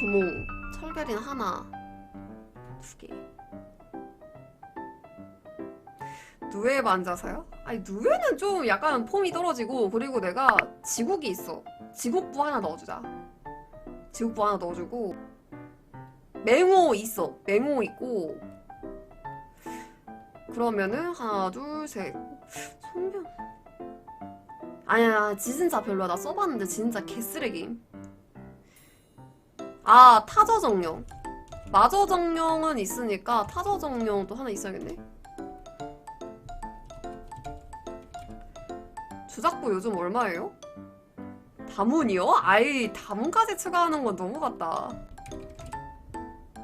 주몽 철결인 하나 두개. 누에 만자사요? 아니 누에는 좀 약간 폼이 떨어지고 그리고 내가 지국이 있어. 지국부 하나 넣어주자. 지국부 하나 넣어주고 맹호 있어. 맹호 있고. 그러면은 하나 둘셋. 손병 아니야 지진자 별로야. 나 써봤는데 진짜 개쓰레기임 아 타저 정령 마저 정령은 있으니까 타저 정령도 하나 있어야겠네 주작부 요즘 얼마예요? 다문이요? 아이 다문까지 추가하는 건 너무 같다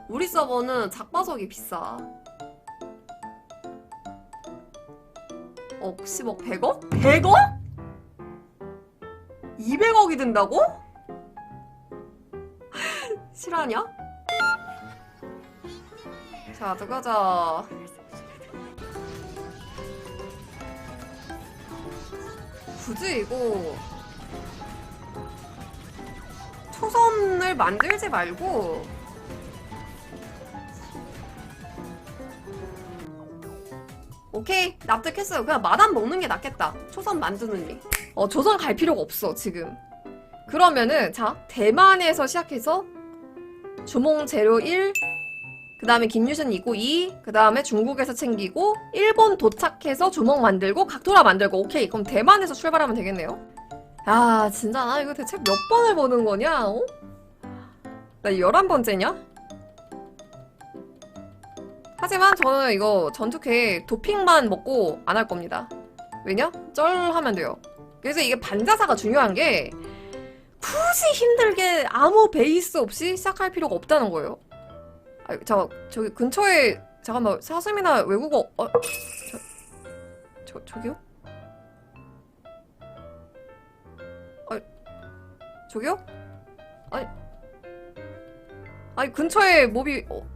우리 서버는 작바석이 비싸 억 10억 100억? 100억? 200억이 든다고? 실화냐? 자, 들어가자. 굳이 이거 초선을 만들지 말고 오케이 납득했어요 그냥 마담 먹는 게 낫겠다 초선 만드는 일 어, 조선 갈 필요가 없어 지금 그러면은 자 대만에서 시작해서 주몽 재료 1, 그 다음에 김유신 있고 2, 그 다음에 중국에서 챙기고 일본 도착해서 주몽 만들고 각도라 만들고 오케이 그럼 대만에서 출발하면 되겠네요. 아 진짜 나 이거 대체 몇 번을 보는 거냐? 어? 나 11번째냐? 하지만 저는 이거 전투캐 도핑만 먹고 안 할 겁니다. 왜냐? 쩔 하면 돼요. 그래서 이게 반자사가 중요한 게 굳이 힘들게 아무 베이스 없이 시작할 필요가 없다는 거예요. 아, 저 저기 근처에 잠깐만 사슴이나 외국어 어, 저, 저 저기요? 아, 저기요? 아니, 아니 근처에 몹이 어.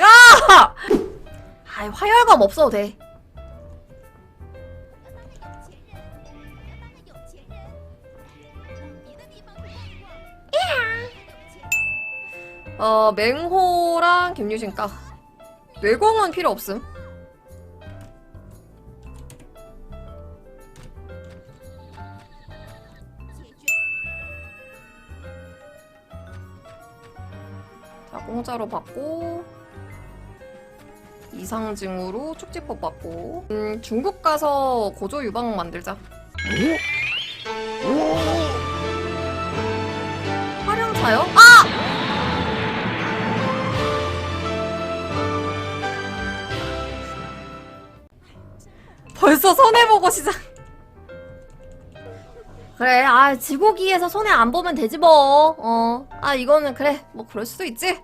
야! 아이 화열감 없어도 돼. 어 맹호랑 김유신가 뇌공은 필요 없음. 자 공짜로 받고 이상증으로 축지법 받고 음, 중국 가서 고조 유방 만들자. 활용차요? 아! 보고 시작. 그래, 아, 지고기에서 손해 안 보면 되지 뭐. 어, 아, 이거는 그래, 뭐 그럴 수도 있지.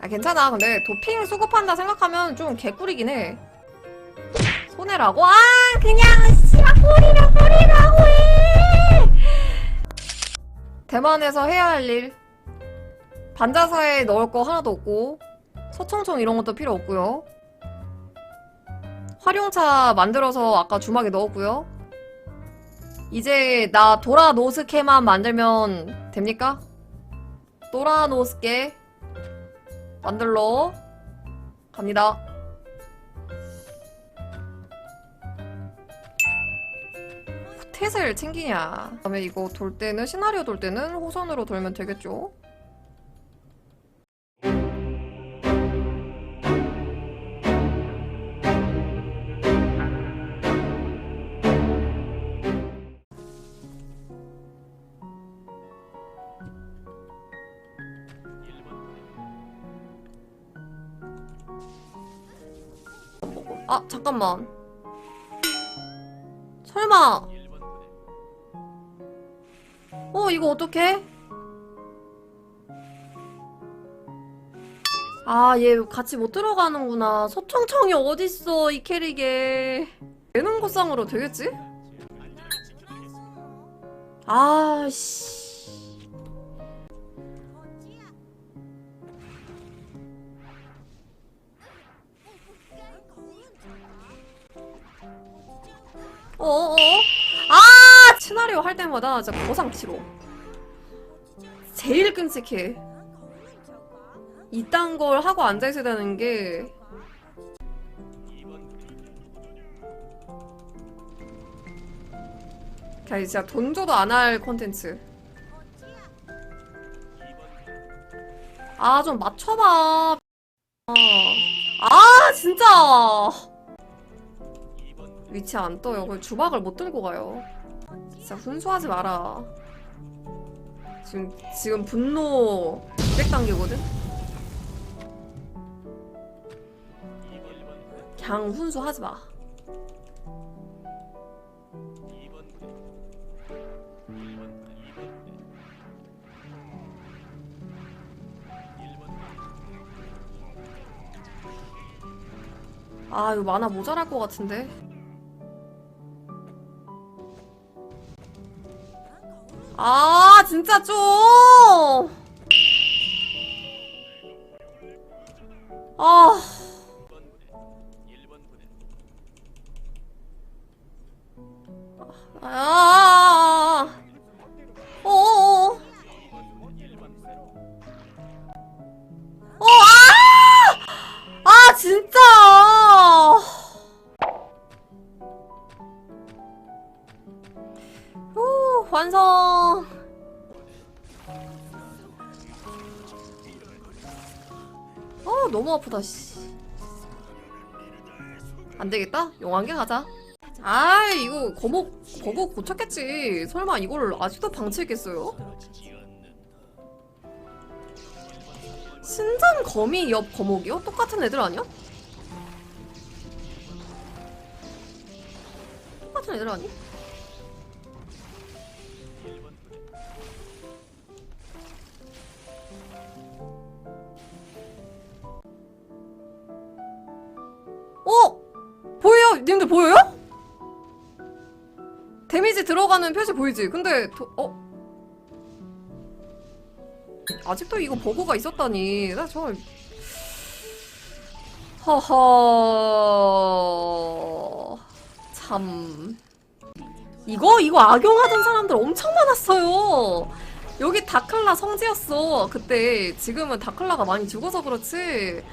아, 괜찮아. 근데 도핑 수급한다 생각하면 좀 개꿀이긴 해. 손해라고? 아, 그냥 씨발 꿀이라 꿀이라고 해. 대만에서 해야 할 일. 반자사에 넣을 거 하나도 없고 서총총 이런 것도 필요 없고요. 활용차 만들어서 아까 주막에 넣었고요. 이제 나 도라 노스케만 만들면 됩니까? 도라 노스케 만들러 갑니다. 탯을 챙기냐. 그다음에 이거 돌 때는 시나리오 돌 때는 호선으로 돌면 되겠죠. 아 잠깐만. 설마. 어 이거 어떡해? 아, 얘 같이 못 들어가는구나. 소총청이 어딨어, 이 캐릭에. 예능 고상으로 되겠지? 아, 씨. 어어어? 아! 시나리오 할 때마다 진짜 고상 치로. 제일 끔찍해. 이딴 걸 하고 앉아있어야 되는 게 그냥 진짜 돈 줘도 안할 콘텐츠. 아, 좀 맞춰봐. 아, 아, 진짜. 위치 안 떠요. 그 주박을 못 들고 가요. 진짜 훈수하지 마라. 지금, 지금 분노 200 단계거든? 그냥 훈수하지 마. 아, 이거 만화 모자랄 것 같은데. 아, 진짜 좀! 아. 아. 어어어. 어, 아! 아, 진짜! 어, 너무 아프다, 씨. 안 되겠다? 용한개 가자. 아, 이거 거목, 버그 고쳤겠지. 설마 이걸 아직도 방치했겠어요? 신전 거미 옆 거목이요? 똑같은 애들 아니야? 똑같은 애들 아니? 님들 보여요? 데미지 들어가는 표시 보이지? 근데 도, 어? 아직도 이거 버그가 있었다니. 나 정말. 허허. 참. 이거 이거 악용하던 사람들 엄청 많았어요. 여기 다클라 성지였어 그때. 지금은 다클라가 많이 죽어서 그렇지.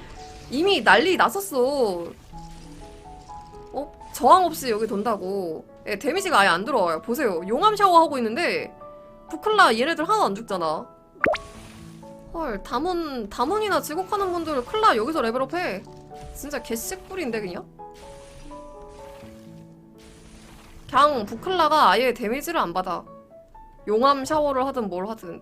이미 난리 났었어 어? 저항 없이 여기 돈다고. 예, 데미지가 아예 안 들어와요. 보세요. 용암 샤워하고 있는데 부클라 얘네들 하나도 안 죽잖아. 헐 담원 담원이나 지곡하는 분들 클라 여기서 레벨업해. 진짜 개씩뿌리인데 그냥? 그냥 부클라가 아예 데미지를 안 받아. 용암 샤워를 하든 뭘 하든